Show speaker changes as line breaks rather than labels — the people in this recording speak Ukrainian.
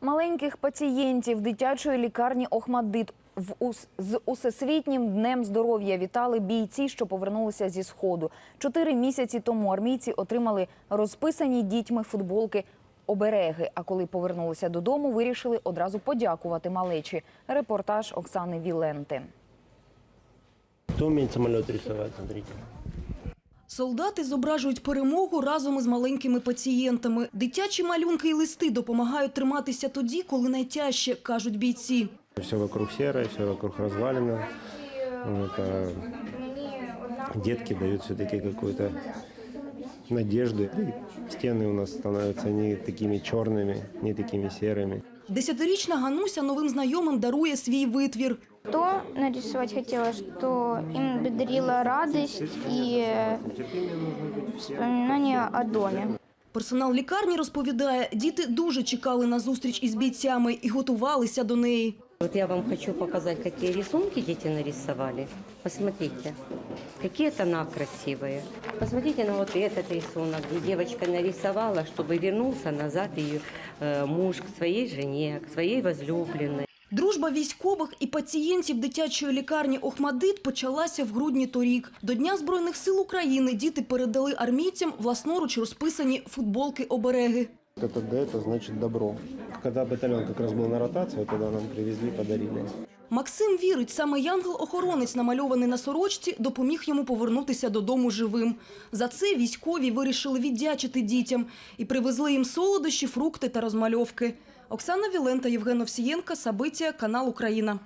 Маленьких пацієнтів дитячої лікарні Охмаддит з усесвітнім днем здоров'я вітали бійці, що повернулися зі сходу. Чотири місяці тому армійці отримали розписані дітьми футболки обереги. А коли повернулися додому, вирішили одразу подякувати малечі. Репортаж Оксани Віленти.
Кто умеет самолет рисовать, смотрите.
Солдати зображують перемогу разом із маленькими пацієнтами. Дитячі малюнки і листи допомагають триматися тоді, коли найтяжче, кажуть бійці.
Все вокруг серое, все вокруг развалено. Вот, а детки дают все-таки какую-то надежду. И стены у нас становятся не такими черными, не такими серыми.
Десятирічна Гануся новим знайомим дарує свій витвір.
То нарисовать хотела, что им дарила радость и э, вспоминание о доме.
Персонал лікарні розповідає, діти дуже чекали на зустріч із бійцями і готувалися до неї.
Вот я вам хочу показать, какие рисунки дети нарисовали. Посмотрите, какие тона красивые. Посмотрите на вот этот рисунок, где девочка нарисовала, чтобы вернулся назад ее э, муж к своей жене, к своей возлюбленной.
Дружба військових і пацієнтів дитячої лікарні Охмадит почалася в грудні торік. До Дня Збройних сил України діти передали армійцям власноруч розписані футболки-обереги.
Это Д, это значит добро. Когда батальон как раз был на ротации, тогда нам привезли, подарили.
Максим вірить, саме янгел-охоронець, намальований на сорочці, допоміг йому повернутися додому живим. За це військові вирішили віддячити дітям і привезли їм солодощі, фрукти та розмальовки. Оксана Вілента, Євген Овсієнка, Сабиття, канал Україна.